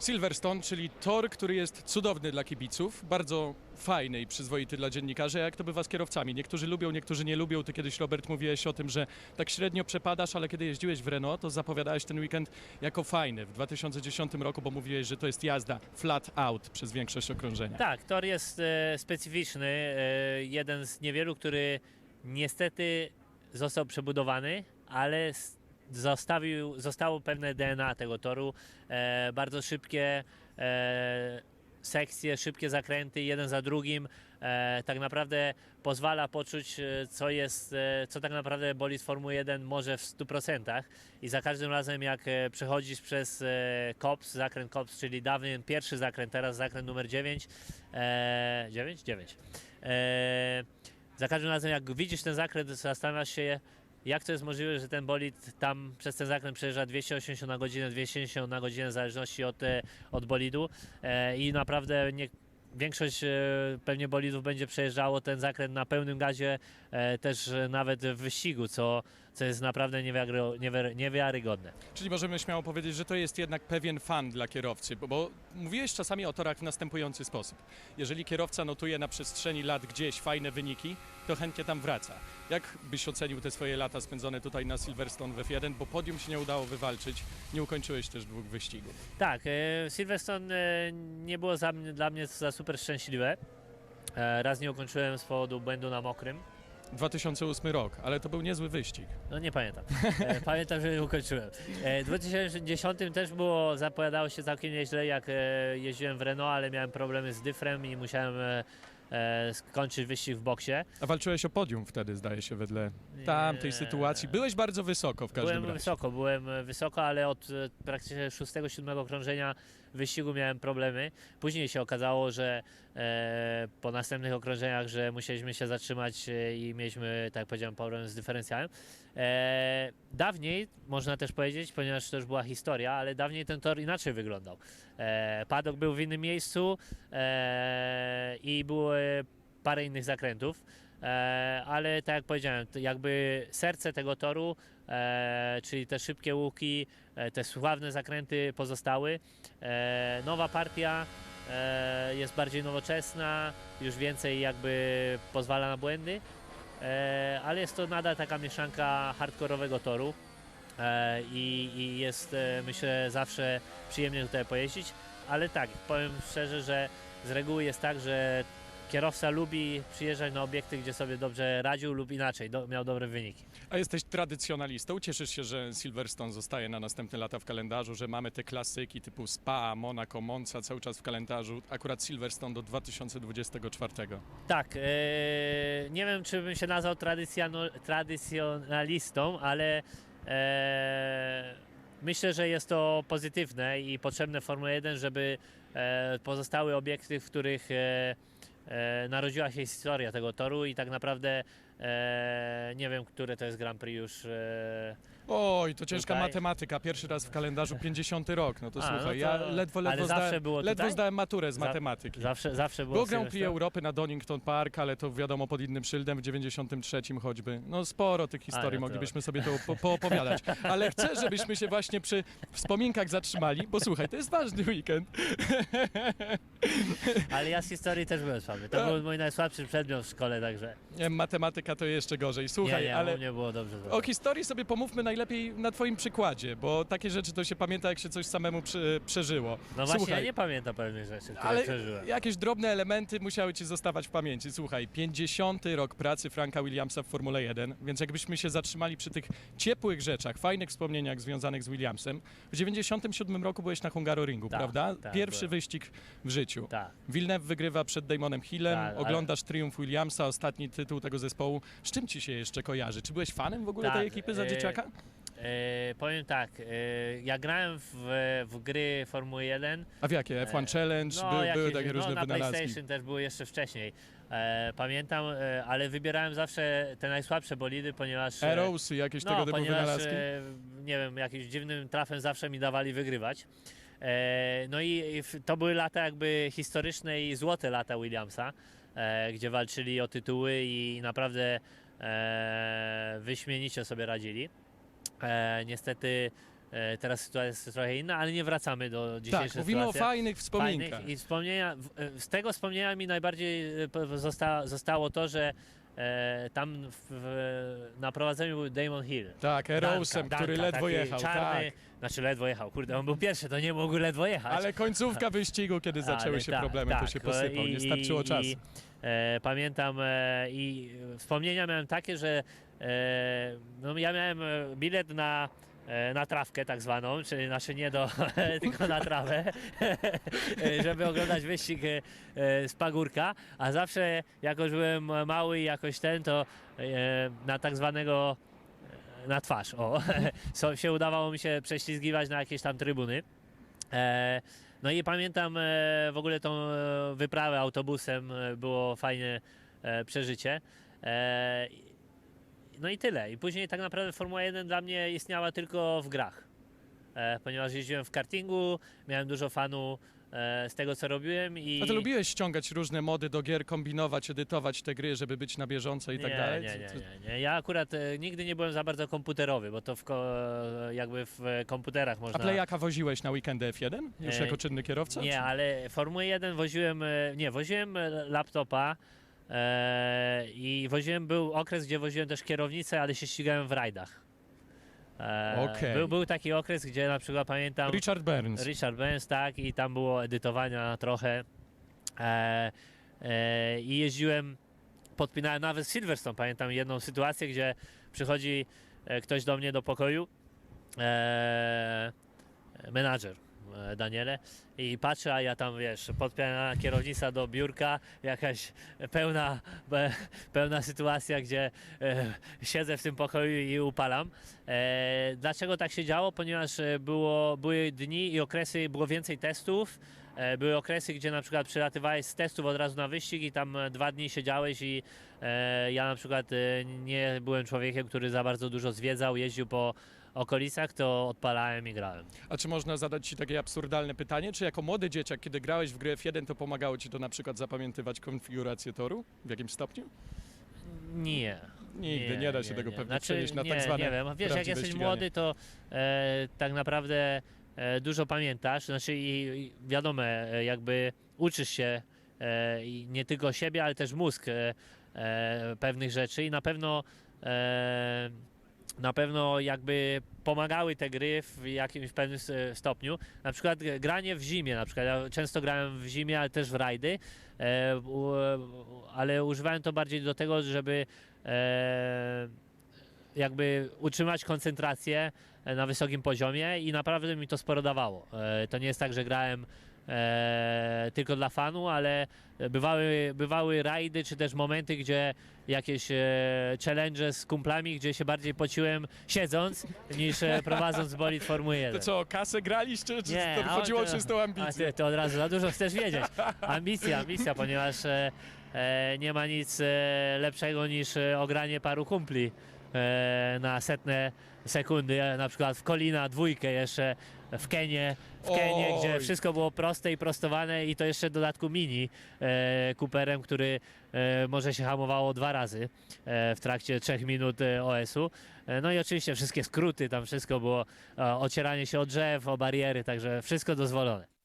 Silverstone, czyli tor, który jest cudowny dla kibiców, bardzo fajny i przyzwoity dla dziennikarzy. Jak to bywa z kierowcami? Niektórzy lubią, niektórzy nie lubią. Ty kiedyś, Robert, mówiłeś o tym, że tak średnio przepadasz, ale kiedy jeździłeś w Renault, to zapowiadałeś ten weekend jako fajny w 2010 roku, bo mówiłeś, że to jest jazda flat out przez większość okrążenia. Tak, tor jest e, specyficzny. E, jeden z niewielu, który niestety został przebudowany, ale s- zostawił, zostało pewne DNA tego toru. E, bardzo szybkie e, sekcje, szybkie zakręty, jeden za drugim. E, tak naprawdę pozwala poczuć, e, co jest, e, co tak naprawdę bolid Formuły 1 może w 100%. I za każdym razem, jak e, przechodzisz przez KOPS, zakręt KOPS, czyli dawny pierwszy zakręt, teraz zakręt numer 9, e, 9? 9. E, za każdym razem, jak widzisz ten zakręt, zastanawiasz się, jak to jest możliwe, że ten bolid tam przez ten zakręt przejeżdża 280 na godzinę, 260 na godzinę, w zależności od, e, od bolidu. E, I naprawdę nie, większość e, pewnie bolidów będzie przejeżdżało ten zakręt na pełnym gazie, też nawet w wyścigu, co, co jest naprawdę niewiary, niewiary, niewiarygodne. Czyli możemy śmiało powiedzieć, że to jest jednak pewien fan dla kierowcy, bo, bo mówiłeś czasami o torach w następujący sposób. Jeżeli kierowca notuje na przestrzeni lat gdzieś fajne wyniki, to chętnie tam wraca. Jak byś ocenił te swoje lata spędzone tutaj na Silverstone w F1, bo podium się nie udało wywalczyć, nie ukończyłeś też dwóch wyścigów. Tak, e, Silverstone e, nie było za dla mnie za super szczęśliwe. E, Raz nie ukończyłem z powodu błędu na mokrym. 2008 rok, ale to był niezły wyścig. No nie pamiętam. E, pamiętam, że ukończyłem. E, w 2010 też było, zapowiadało się całkiem nieźle, jak e, jeździłem w Renault, ale miałem problemy z dyfrem i musiałem skończyć wyścig w boksie. A walczyłeś o podium wtedy, zdaje się, wedle tamtej sytuacji. Byłeś bardzo wysoko w każdym Byłem razie. wysoko, byłem wysoko, ale od praktycznie 6-7 okrążenia wyścigu miałem problemy. Później się okazało, że e, po następnych okrążeniach, że musieliśmy się zatrzymać e, i mieliśmy, tak jak powiedziałem, problem z dyferencjałem. E, dawniej, można też powiedzieć, ponieważ to już była historia, ale dawniej ten tor inaczej wyglądał. E, padok był w innym miejscu e, i było e, parę innych zakrętów. E, ale tak jak powiedziałem, jakby serce tego toru, czyli te szybkie łuki, e, te sławne zakręty pozostały. E, nowa partia e, jest bardziej nowoczesna, już więcej jakby pozwala na błędy, e, ale jest to nadal taka mieszanka hardkorowego toru. E, i, I jest e, myślę zawsze przyjemnie tutaj pojeździć, ale tak, powiem szczerze, że z reguły jest tak, że kierowca lubi przyjeżdżać na obiekty, gdzie sobie dobrze radził lub inaczej, do, miał dobre wyniki. A jesteś tradycjonalistą? Cieszysz się, że Silverstone zostaje na następne lata w kalendarzu, że mamy te klasyki typu Spa, Monaco, Monza cały czas w kalendarzu, akurat Silverstone do 2024. Tak, e, nie wiem czy bym się nazwał tradycjonalistą, ale e, myślę, że jest to pozytywne i potrzebne Formule 1, żeby e, pozostały obiekty, w których e, narodziła się historia tego toru i tak naprawdę e, nie wiem, które to jest Grand Prix już. E, Oj, to ciężka Tutaj. matematyka, pierwszy raz w kalendarzu 50 rok, no to A, słuchaj, no to- ja ledwo, ale ledwo, zawsze zdałem, było ledwo tutaj? zdałem maturę z Za- matematyki. zawsze, zawsze było. Było Grand Prix. Europy na Donington Park, ale to wiadomo pod innym szyldem w 93 choćby. No sporo tych historii no to- moglibyśmy sobie tu po, poopowiadać. Ale chcę, żebyśmy się właśnie przy wspominkach zatrzymali, bo słuchaj, to jest ważny weekend. Ale ja z historii też byłem słaby. To Tak. był mój najsłabszy przedmiot w szkole, także. Nie, Matematyka to jeszcze gorzej. Słuchaj, nie, nie, ale u mnie było dobrze. o historii sobie pomówmy najlepiej na twoim przykładzie, bo takie rzeczy to się pamięta, jak się coś samemu przy, przeżyło. No właśnie, Słuchaj, ja nie pamiętam pewnych rzeczy, które ale przeżyłem. jakieś drobne elementy musiały ci zostawać w pamięci. Słuchaj, 50. rok pracy Franka Williamsa w Formule 1, więc jakbyśmy się zatrzymali przy tych ciepłych rzeczach, fajnych wspomnieniach związanych z Williamsem. W 97 roku byłeś na Hungaroringu, Tak, prawda? tak, Pierwszy byłem. wyścig w życiu. Tak. Villeneuve wygrywa przed Damonem Hillem, Tak, ale- oglądasz triumf Williamsa, ostatni tytuł tego zespołu. Z czym ci się jeszcze kojarzy? Czy byłeś fanem w ogóle tej ekipy za e, dzieciaka? E, powiem tak, e, ja grałem w, w gry Formuły 1. A w jakie? F1 Challenge? No, By, były jakieś- takie no, różne na wynalazki. PlayStation też były jeszcze wcześniej. E, pamiętam, e, ale wybierałem zawsze te najsłabsze bolidy, ponieważ... e, Arrows jakieś no, tego typu ponieważ, wynalazki? e, nie wiem, jakimś dziwnym trafem zawsze mi dawali wygrywać. E, no i i w- to były lata jakby historyczne i złote lata Williamsa, e, gdzie walczyli o tytuły i naprawdę e, wyśmienicie sobie radzili. E, niestety E, Teraz sytuacja jest trochę inna, ale nie wracamy do dzisiejszej Tak, mówimy sytuacji. o fajnych wspominkach. Fajnych I wspomnienia, w- e, z tego wspomnienia mi najbardziej e, po- zosta, zostało to, że e, tam w, w, na prowadzeniu był Damon Hill. Tak, Erosem, Danka, który Danka, ledwo taki jechał. Czarny, Tak. znaczy ledwo jechał, kurde, on był pierwszy, to nie mógł ledwo jechać. Ale końcówka wyścigu, kiedy zaczęły Ale się tak, problemy, to tak, się posypał. i- Nie starczyło i- czasu. E, pamiętam e, i wspomnienia miałem takie, że no, ja miałem e, bilet na, e, na trawkę tak zwaną, czyli znaczy nie do, tylko na trawę, e, żeby oglądać wyścig e, e, z pagórka, a zawsze jako już byłem mały i jakoś ten, to e, na tak zwanego e, na twarz, o, so, się udawało mi się prześlizgiwać na jakieś tam trybuny. E, no i pamiętam e, w ogóle tą e, wyprawę autobusem, e, było fajne e, przeżycie. E, no i tyle. I później tak naprawdę Formuła 1 dla mnie istniała tylko w grach. E, ponieważ jeździłem w kartingu, miałem dużo fanu e, z tego co robiłem i... A ty lubiłeś ściągać różne mody do gier, kombinować, edytować te gry, żeby być na bieżąco i tak dalej? Nie, nie, nie, nie. Ja akurat e, nigdy nie byłem za bardzo komputerowy, bo to w ko, jakby w e, komputerach można... A Playaka woziłeś na weekendy F1? Już E, jako czynny kierowca? Nie, ale Formułę 1 woziłem, e, nie, woziłem e, laptopa e, i woziłem, był okres, gdzie woziłem też kierownicę, ale się ścigałem w rajdach. E, Okej. był, był taki okres, gdzie na przykład pamiętam Richard Burns. Richard Benz, tak, i tam było edytowania trochę e, e, i jeździłem, podpinałem nawet Silverstone, pamiętam jedną sytuację, gdzie przychodzi e, ktoś do mnie do pokoju, e, menadżer e, Daniele i patrzę, a ja tam wiesz, podpiana kierownica do biurka, jakaś pełna, pełna sytuacja, gdzie e, siedzę w tym pokoju i upalam. E, dlaczego tak się działo? Ponieważ e, było, były dni i okresy, było więcej testów. E, były okresy, gdzie na przykład przylatywałeś z testów od razu na wyścig i tam e, dwa dni siedziałeś i e, ja na przykład e, nie byłem człowiekiem, który za bardzo dużo zwiedzał, jeździł po okolicach, to odpalałem i grałem. A czy można zadać Ci takie absurdalne pytanie? Czy jako młody dzieciak, kiedy grałeś w grę F1, to pomagało Ci to na przykład zapamiętywać konfigurację toru? W jakimś stopniu? Nie. Nigdy, nie, da się tego pewnie Znaczy, przenieść na nie, tak zwane Nie wiem, wiesz, jak jesteś ściganie. młody, to e, tak naprawdę e, dużo pamiętasz, znaczy i, i wiadomo, e, jakby uczysz się e, i nie tylko siebie, ale też mózg e, e, pewnych rzeczy i na pewno e, na pewno jakby pomagały te gry w jakimś pewnym stopniu. Na przykład granie w zimie, na przykład ja często grałem w zimie, ale też w rajdy, e, ale używałem to bardziej do tego, żeby e, jakby utrzymać koncentrację e, na wysokim poziomie i naprawdę mi to sporo dawało. To nie jest tak, że grałem e, tylko dla fanu, ale bywały, bywały rajdy czy też momenty, gdzie jakieś e, challenge z kumplami, gdzie się bardziej pociłem siedząc niż e, prowadząc bolid Formuły 1. To co, kasę graliście, czy Nie, to a chodziło to- o A ambicje? ty, ty od razu za dużo chcesz wiedzieć. Ambicja, ambicja, ponieważ e, e, nie ma nic e, lepszego niż e, ogranie paru kumpli e, na setne sekundy. E, Na przykład w Kolina dwójkę jeszcze w Kenie, w Kenie Oj. gdzie wszystko było proste i prostowane i to jeszcze w dodatku mini e, Cooperem, który e, może się hamowało dwa razy e, w trakcie trzech minut e, OS-u. E, no i oczywiście wszystkie skróty, tam wszystko było e, ocieranie się o drzew, o bariery, także wszystko dozwolone.